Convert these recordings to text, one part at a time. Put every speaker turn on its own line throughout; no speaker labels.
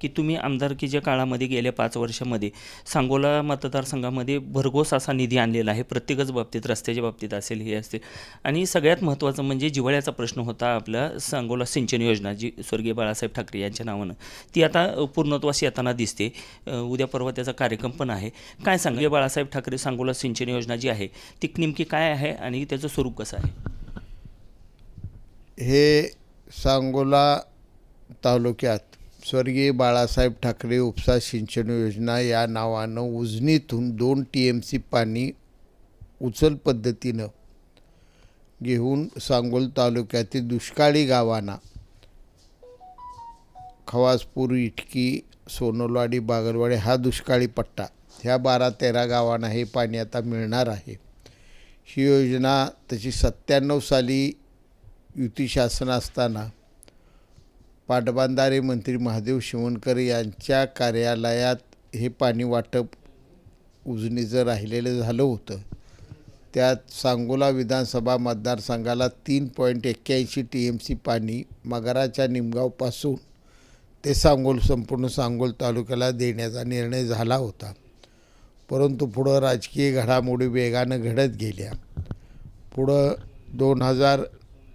की तुम्ही आमदारकीच्या काळामध्ये गेल्या पाच वर्षामध्ये सांगोला मतदारसंघामध्ये भरघोस असा निधी आणलेला आहे. प्रत्येकच बाबतीत रस्त्याच्या बाबतीत असेल हे असते. आणि सगळ्यात महत्त्वाचं म्हणजे जिव्हाळ्याचा प्रश्न होता आपला सांगोला सिंचन योजना जी स्वर्गीय बाळासाहेब ठाकरे यांच्या नावानं. ती आता अ, पूर्णत्वास येताना दिसते. उद्या परवा त्याचा कार्यक्रम पण आहे. काय सांगा? बाळासाहेब ठाकरे सांगोला सिंचन योजना जी आहे ती नेमकी काय आहे आणि त्याचं स्वरूप कसं आहे?
हे सांगोला तालुक्यात स्वर्गीय बाळासाहेब ठाकरे उपसा सिंचन योजना या नावानं उजनीतून दोन टी एम सी पाणी उचल पद्धतीनं घेऊन सांगोल तालुक्यातील दुष्काळी गावांना खवासपूर इटकी सोनोलवाडी बागलवाडी हा दुष्काळी पट्टा. ह्या बारा तेरा गावांना हे पाणी आता मिळणार आहे. ही योजना तशी सत्त्याण्णव साली युती शासन असताना पाटबंधारे मंत्री महादेव शिवणकर यांच्या कार्यालयात हे पाणी वाटप उजनीचं राहिलेलं झालं होतं. त्यात सांगोला विधानसभा मतदारसंघाला तीन पॉईंट एक्क्याऐंशी टी एम सी पाणी मगराच्या निमगावपासून ते सांगोल संपूर्ण सांगोल तालुक्याला देण्याचा निर्णय झाला होता. परंतु पुढं राजकीय घडामोडी वेगानं घडत गेल्या. पुढं दोन हजार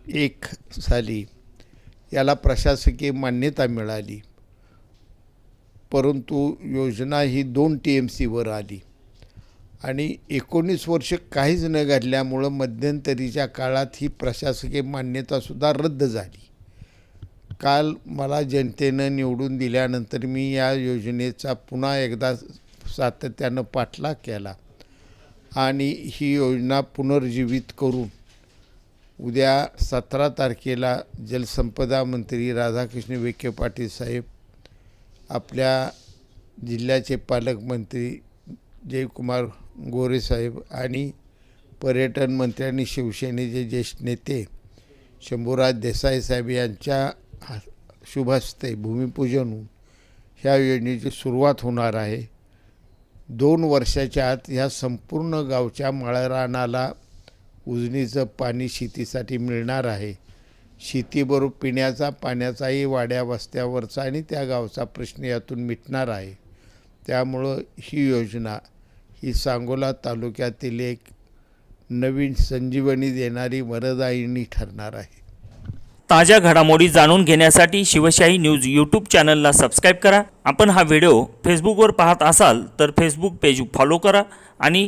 एक साली याला प्रशासकीय मान्यता मिळाली. परंतु योजना ही दोन टी एम सीवर आली. आणि एकोणीस वर्ष काहीच न घडल्यामुळं मध्यंतरीच्या काळात ही प्रशासकीय मान्यतासुद्धा रद्द झाली. काल मला जनतेनं निवडून दिल्यानंतर मी या योजनेचा पुन्हा एकदा सातत्यानं पाठलाग केला. आणि ही योजना पुनर्जीवित करून उद्या सतरा तारखेला जलसंपदा मंत्री राधाकृष्ण विखे पाटील साहेब आपल्या जिल्ह्याचे पालकमंत्री जयकुमार गोरे साहेब आणि पर्यटन मंत्री आणि शिवसेनेचे ज्येष्ठ नेते शंभूराज देसाई साहेब यांच्या हा- शुभ हस्ते भूमिपूजन ह्या योजनेची सुरुवात होणार आहे. दोन वर्षाच्या आत ह्या संपूर्ण गावच्या माळरानाला उजनीचं पाणी शेतीसाठी मिळणार आहे. शेतीबरोबर पिण्याचा पाण्याचाही वाड्या वस्त्यावरचा आणि त्या गावचा प्रश्न यातून मिटणार आहे. त्यामुळं ही योजना ही सांगोला तालुक्यातील एक नवीन संजीवनी देणारी वरदायिनी ठरणार आहे.
ताज्या घडामोडी जाणून घेण्यासाठी शिवशाही न्यूज यूट्यूब चॅनलला सबस्क्राईब करा. आपण हा व्हिडिओ फेसबुकवर पाहत असाल तर फेसबुक पेज फॉलो करा आणि